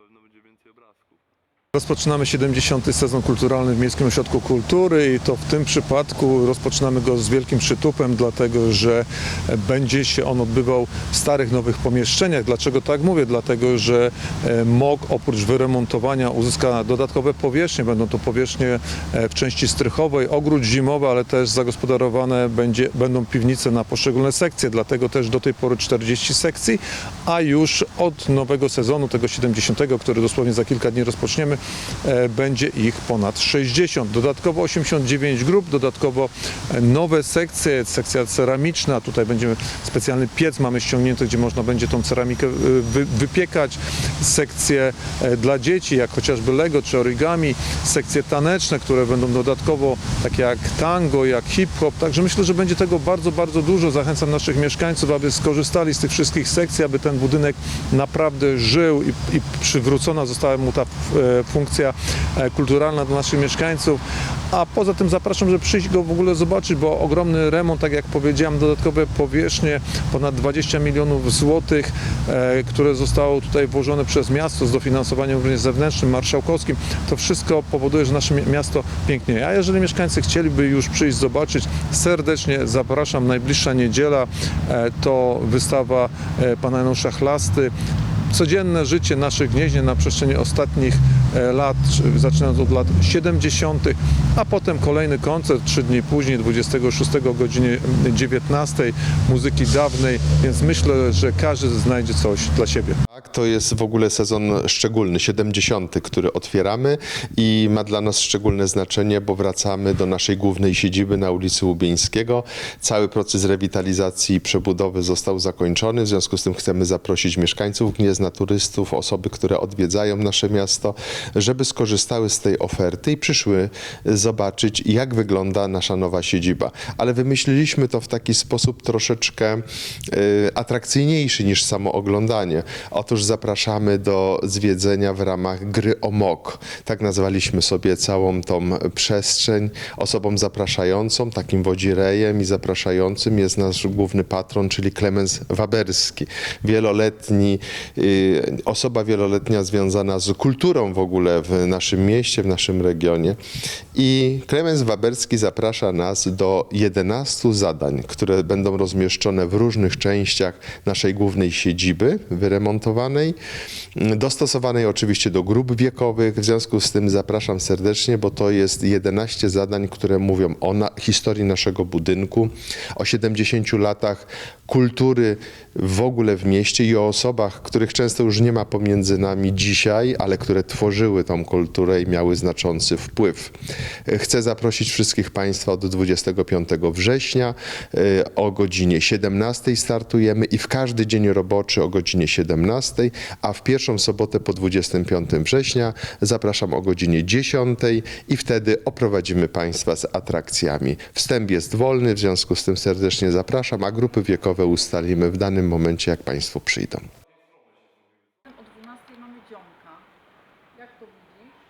pewno będzie więcej obrazków. Rozpoczynamy 70. sezon kulturalny w Miejskim Ośrodku Kultury i to w tym przypadku rozpoczynamy go z wielkim przytupem, dlatego że będzie się on odbywał w starych, nowych pomieszczeniach. Dlaczego tak mówię? Dlatego, że e, MOG oprócz wyremontowania uzyska dodatkowe powierzchnie. Będą to powierzchnie e, w części strychowej, ogród zimowy, ale też zagospodarowane będzie, będą piwnice na poszczególne sekcje. Dlatego też do tej pory 40 sekcji, a już od nowego sezonu, tego 70, który dosłownie za kilka dni rozpoczniemy, będzie ich ponad 60. Dodatkowo 89 grup, dodatkowo e, nowe sekcje, sekcja ceramiczna, tutaj będziemy specjalny piec mamy ściągnięty, gdzie można będzie tą ceramikę e, wy, wypiekać, sekcje e, dla dzieci, jak chociażby Lego czy origami, sekcje taneczne, które będą dodatkowo takie jak tango, jak hip-hop, także myślę, że będzie tego bardzo, bardzo dużo. Zachęcam naszych mieszkańców, aby skorzystali z tych wszystkich sekcji, aby ten budynek naprawdę żył i, i przywrócona została mu ta e, funkcja e, kulturalna dla naszych mieszkańców. A poza tym zapraszam, żeby przyjść go w ogóle zobaczyć, bo ogromny remont, tak jak powiedziałem, dodatkowe powierzchnie, ponad 20 milionów złotych, e, które zostało tutaj włożone przez miasto z dofinansowaniem również zewnętrznym, marszałkowskim. To wszystko powoduje, że nasze mi- miasto pięknieje. A jeżeli mieszkańcy chcieliby już przyjść zobaczyć, serdecznie zapraszam. Najbliższa niedziela e, to wystawa pana Janusza Chlasty codzienne życie naszych gnieźnie na przestrzeni ostatnich lat, czy- zaczynając od lat 70., a potem kolejny koncert trzy dni później, 26 o godzinie 19, muzyki dawnej, więc myślę, że każdy znajdzie coś dla siebie. Tak, to jest w ogóle sezon szczególny, 70., który otwieramy i ma dla nas szczególne znaczenie, bo wracamy do naszej głównej siedziby na ulicy Łubieńskiego. Cały proces rewitalizacji i przebudowy został zakończony, w związku z tym chcemy zaprosić mieszkańców Gniezna, turystów, osoby, które odwiedzają nasze miasto, żeby skorzystały z tej oferty i przyszły zobaczyć, jak wygląda nasza nowa siedziba. Ale wymyśliliśmy to w taki sposób troszeczkę y, atrakcyjniejszy niż samo oglądanie. Otóż zapraszamy do zwiedzenia w ramach gry o MOK. Tak nazwaliśmy sobie całą tą przestrzeń. Osobą zapraszającą, takim wodzirejem i zapraszającym jest nasz główny patron, czyli Klemens Waberski. Wieloletni, y, osoba wieloletnia związana z kulturą w ogóle w naszym mieście, w naszym regionie. I Klemens Waberski zaprasza nas do 11 zadań, które będą rozmieszczone w różnych częściach naszej głównej siedziby wyremontowanej, mm, dostosowanej oczywiście do grup wiekowych. W związku z tym zapraszam serdecznie, bo to jest 11 zadań, które mówią o na- historii naszego budynku, o 70 latach kultury w ogóle w mieście i o osobach, których często już nie ma pomiędzy nami dzisiaj, ale które tworzyły tą kulturę i miały znaczący wpływ. Chcę zaprosić wszystkich Państwa od 25 września e, o godzinie 17 startujemy i w każdy dzień roboczy o godzinie 17, a w pierwszą sobotę po 25 września zapraszam o godzinie 10 i wtedy oprowadzimy Państwa z atrakcjami. Wstęp jest wolny, w związku z tym serdecznie zapraszam, a grupy wiekowe ustalimy w danym momencie, jak Państwo przyjdą.